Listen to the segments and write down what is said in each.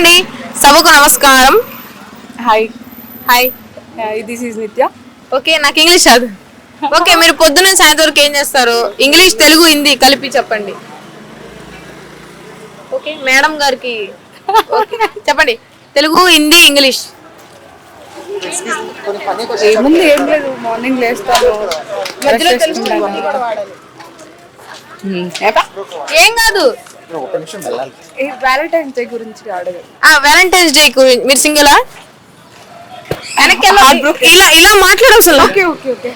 అండి సభకు నమస్కారం. Hi hi this is Nithya okay నాకు ఇంగ్లీష్ రాదు. ఓకే మీరు పొద్దున్న సాయంత్రం వరకు ఏం చేస్తారు? ఇంగ్లీష్ తెలుగు హిందీ కలిపి చెప్పండి. ఓకే మేడం గారికి. చెప్పండి. తెలుగు హిందీ ఇంగ్లీష్ ఏముంది ఏం లేదు. మార్నింగ్ లేస్తాను? ఏం కాదు. ఈ వ్యాలంటైన్స్ డే గురించి అడగదు ఆ వ్యాలంటైన్స్ డే గురించి మీరు సింగిలా. ఇలా ఇలా మాట్లాడు అసలు. Okay okay okay.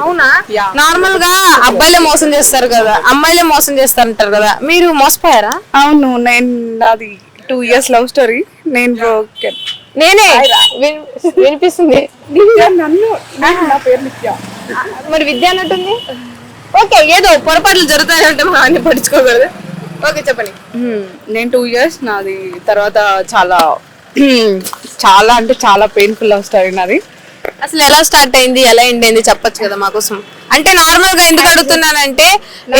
అవునా. నార్మల్గా అబ్బాయిలే మోసం చేస్తారు కదా. అమ్మాయిలే మోసం చేస్తారంటారు కదా. మీరు మోసపోయారా? అవును నేను నాది టూ ఇయర్స్ లవ్ స్టోరీ నేను broken. నేనే? విన్- వినిపిస్తుంది. నన్ను నేను నా పేరు నిత్య. మరి విద్య అన్నట్టుంది? ఓకే ఏదో పొరపాట్లు జరుగుతాయంటే మనం అన్ని పట్టించుకోకూడదు. ఓకే చెప్పండి. నేను టూ ఇయర్స్ నాది తర్వాత చాలా చాలా అంటే చాలా పెయిన్ఫుల్ లవ్ స్టోరీ నాది. అసలు ఎలా స్టార్ట్ అయింది ఎలా ఎండ్ అయింది చెప్పొచ్చు కదా మాకోసం. అంటే నార్మల్గా ఎందుకు అడుగుతున్నానంటే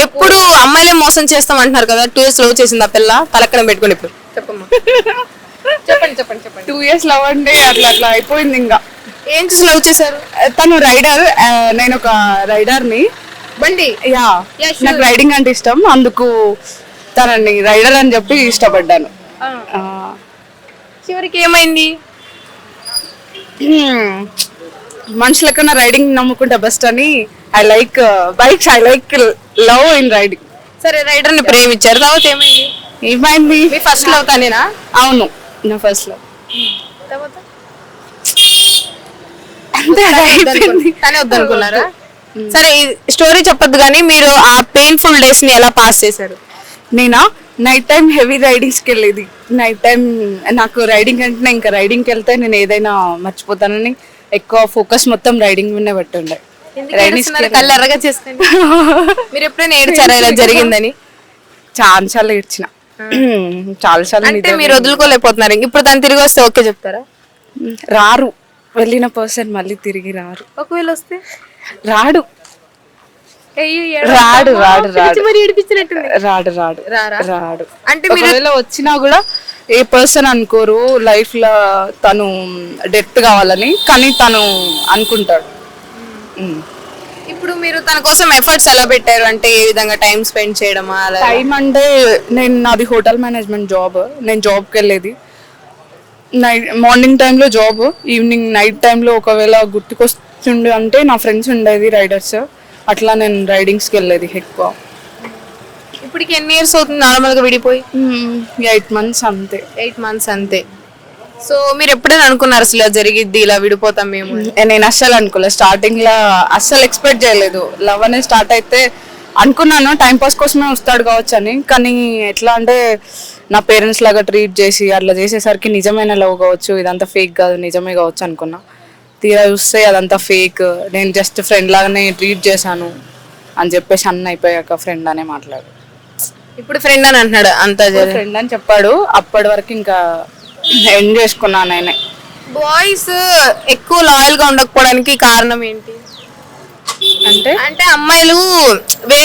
ఎప్పుడు అమ్మాయిలే మోసం చేస్తాం అంటున్నారు కదా టూ ఇయర్స్ లవ్ చేసింది ఆ పిల్ల తలక్కడ పెట్టుకుని ఇప్పుడు. చెప్పమ్మా. చెప్పండి చెప్పండి చెప్పండి. టూ ఇయర్స్ లవ్ అంటే అట్లా అట్లా అయిపోయింది ఇంకా. ఏం చూసి లవ్ చేశారు? తను రైడర్ నేను ఒక రైడర్ని బండి? యా. నాకు రైడింగ్ అంటే ఇష్టం అందుకు తనని రైడర్ అని చెప్పి ఇష్టపడ్డాను. చివరికి ఏమైంది? మనుషుల కన్నా రైడింగ్ నమ్ముకుంటే బెస్ట్ అని I like bikes I like love in riding. సరే రైడర్ని ప్రేమించారు. తర్వాత ఏమైంది? ఏమైంది? మీ ఫస్ట్ లవ్ తానేనా? అవును నా ఫస్ట్ లవ్. తర్వాత? తనే వద్దనుకున్నారా? సరే స్టోరీ చెప్పొద్దు కానీ మీరు ఆ పెయిన్ఫుల్ డేస్ని ఎలా పాస్ చేశారు? నేనా? నైట్ టైం హెవీ రైడింగ్స్కి వెళ్ళేది. నైట్ టైం నాకు రైడింగ్ అంటే ఇంకా రైడింగ్కి వెళ్తే నేను ఏదైనా మర్చిపోతానని ఎక్కువ ఫోకస్ మొత్తం రైడింగ్ మీదనే పెట్టుండే? కళ్ళు ఎర్రగా మీరు ఎప్పుడైనా ఏడ్చారా ఇలా జరిగిందని? చాలా సార్లు ఏడ్చిన. చాలా సార్లు అంటే మీరు వదులుకోలేకపోతున్నారు. ఇప్పుడు తను తిరిగి వస్తే ఓకే చెప్తారా? రారు. వెళ్ళిన పర్సన్ మళ్ళీ తిరిగి రారు. ఒకవేళ వస్తే? రాడు. రాడు. రాడు రాడు. రాడు రాడు? రాడు. అంటే ఒకవేళ వచ్చినా కూడా ఏ పర్సన్ అనుకోరు లైఫ్లో తను డెత్ కావాలని కానీ తను అనుకుంటాడు. ఇప్పుడు మీరు తన కోసం ఎఫర్ట్స్ ఎలా పెట్టారు? అంటే ఏ విధంగా టైం స్పెండ్ చేయడమా టైం అంటే నేను నాది హోటల్ మేనేజ్మెంట్ జాబ్ నేను జాబ్కి వెళ్ళేది. నైట్ మార్నింగ్ టైంలో జాబ్ ఈవినింగ్ నైట్ టైంలో ఒకవేళ గుర్తుకొస్తుండే అంటే నా ఫ్రెండ్స్ ఉండేది రైడర్స్ అట్లా నేను రైడింగ్స్కి వెళ్ళేది ఎక్కువ. ఇప్పటికి ఎన్ని ఇయర్స్ అవుతుంది నార్మల్గా విడిపోయి ఎయిట్ మంత్స్ అంతే. ఎయిట్ మంత్స్ అంతే. సో మీరు ఎప్పుడైనా అనుకున్నారు అసలు ఇలా జరిగిద్ది ఇలా విడిపోతాం మేము? నేను అస్సలు అనుకోలేదు స్టార్టింగ్లో అస్సలు ఎక్స్పెక్ట్ చేయలేదు. లవ్ అనేది స్టార్ట్ అయితే అనుకున్నాను టైం పాస్ కోసమే వస్తాడు కావచ్చు అని. కానీ ఎట్లా అంటే నా పేరెంట్స్ లాగా ట్రీట్ చేసి అట్లా చేసేసరికి నిజమైన లవ్ కావచ్చు ఇదంతా ఫేక్ కాదు నిజమే కావచ్చు అనుకున్నా. తీరా చూస్తే అదంతా ఫేక్ నేను జస్ట్ ఫ్రెండ్ లాగానే ట్రీట్ చేశాను అని చెప్పేసి అన్న అయిపోయాక ఫ్రెండ్ అనే మాట్లాడు. ఇప్పుడు ఫ్రెండ్ అని అంటున్నాడు అంత ఫ్రెండ్ అని చెప్పాడు. అప్పటి వరకు ఇంకా ఎండ్ చేసుకున్నాను నేనే. బాయ్స్ ఎక్కువ లాయల్గా ఉండకపోవడానికి కారణం ఏంటి? అంటే? అంటే అమ్మాయిలు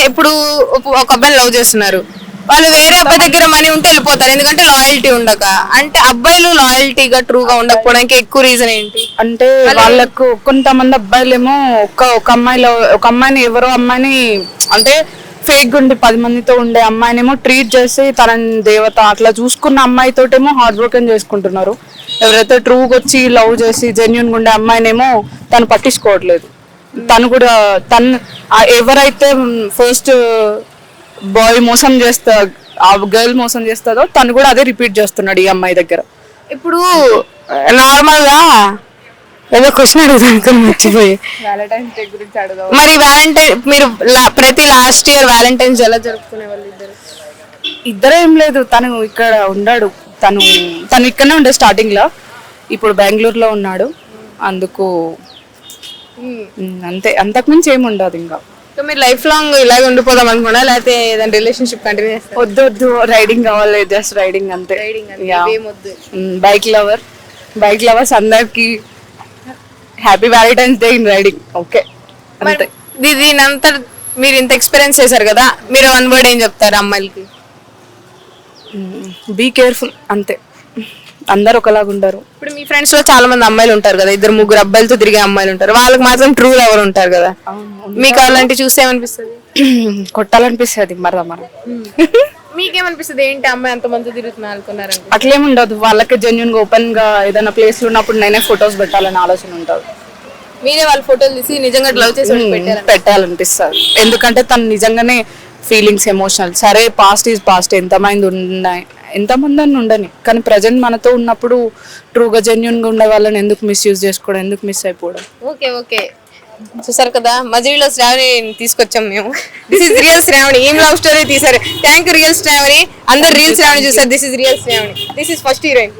ఇప్పుడు ఒక- ఒక అబ్బాయిని లవ్ చేస్తున్నారు. వాళ్ళు వేరే అబ్బాయి దగ్గర మనీ ఉంటే వెళ్ళిపోతారు. ఎందుకంటే లాయల్టీ ఉండక. అంటే అబ్బాయిలు లాయల్టీగా ట్రూగా ఉండకపోవడానికి ఎక్కువ రీజన్ ఏంటి? అంటే వాళ్ళకు కొంతమంది అబ్బాయిలేమో ఒక ఒక అమ్మాయిలో ఒక అమ్మాయిని ఎవరో అమ్మాయిని అంటే ఫేక్ ఉండి పది మందితో ఉండే అమ్మాయినేమో ట్రీట్ చేసి తన దేవత అట్లా చూసుకున్న అమ్మాయితోటేమో హార్ట్ బ్రోకెన్ చేసుకుంటున్నారు. ఎవరైతే ట్రూగా వచ్చి లవ్ చేసి జెన్యున్ ఉండే అమ్మాయినేమో తను పట్టించుకోవట్లేదు. తను కూడా తను ఎవరైతే ఫస్ట్ బాయ్ మోసం చేస్తా ఆ గర్ల్ మోసం చేస్తుందో తను కూడా అదే రిపీట్ చేస్తున్నాడు ఈ అమ్మాయి దగ్గర. ఇప్పుడు నార్మల్గా ఏదో క్వశ్చన్ అడుగుతాను మర్చిపోయి. వ్యాలంటైన్స్ డే గురించి అడగదు మరి వ్యాలంటైన్ మీరు లా- ప్రతి లాస్ట్ ఇయర్ వ్యాలంటైన్స్ ఎలా జరుపుకునే వాళ్ళు ఇద్దరు? ఇద్దరు ఏం లేదు తను ఇక్కడ ఉన్నాడు. తను తను ఇక్కడనే ఉండే స్టార్టింగ్లో ఇప్పుడు బెంగళూరులో ఉన్నాడు. అందుకు ఉమ్, అంతే. అంతకుమించి ఏమి ఉండదు ఇంకా. సో మీరు లైఫ్ లాంగ్ ఇలాగే ఉండిపోదాం అనుకున్నా లేకపోతే ఏదైనా రిలేషన్షిప్ కంటిన్యూ చేస్తారు? వద్దు వద్దు. రైడింగ్ కావాలి జస్ట్ రైడింగ్ అంతే. బైక్ లవర్ బైక్ లవర్స్ అందరికి happy Valentine's Day in riding okay అంతే. దీ- దీనంతా మీరు ఇంత ఎక్స్పీరియన్స్ చేశారు కదా మీరు వన్ వర్డ్ ఏం చెప్తారు అమ్మాయిలకి? బీ కేర్ఫుల్ అంతే. అందరు ఒకలాగా ఉండరు. ఇప్పుడు మీ ఫ్రెండ్స్లో చాలా మంది అమ్మాయిలు ఉంటారు కదా ఇద్దరు ముగ్గురు అబ్బాయిలతో తిరిగే అమ్మాయిలు ఉంటారు. వాళ్ళకి మాత్రం ట్రూ ఎవరు ఉంటారు కదా. మీకు అలాంటి చూస్తే ఏమనిపిస్తుంది? కొట్టాలనిపిస్తుంది మరద మర మీకేమనిపిస్తుంది? ఏంటి అమ్మాయి అంత మంది తిరుగుతున్నా అనుకున్నారంటే? అట్లేం ఉండదు వాళ్ళకి జెన్యున్గా ఓపెన్గా ఏదైనా ప్లేస్లో ఉన్నప్పుడు నేనే ఫొటోస్ పెట్టాలని ఆలోచన ఉంటుంది. మీరే వాళ్ళ ఫోటోలు తీసి నిజంగా లవ్ చేసి పెట్టాలనిపిస్తుంది. ఎందుకంటే తను నిజంగానే ఫీలింగ్స్ ఎమోషనల్ సరే పాస్ట్ ఈజ్ పాస్ట్ ఎంతమంది ఉన్నాయి? ఎంతమంది అని ఉండని. కానీ ప్రజెంట్ మనతో ఉన్నప్పుడు ట్రూగా జెన్యున్గా ఉండే వాళ్ళని ఎందుకు మిస్యూజ్ చేసుకోవడం ఎందుకు మిస్ అయిపోవడం? Okay okay. చూసారు కదా మజిలీలో శ్రావణి తీసుకొచ్చాం మేము. This is real Shravani. ఏం లవ్ స్టోరీ తీసారు థ్యాంక్ యూ రియల్ శ్రావణి. అందరు రియల్ శ్రావణి చూసారు. This is real Shravani. This is first heroine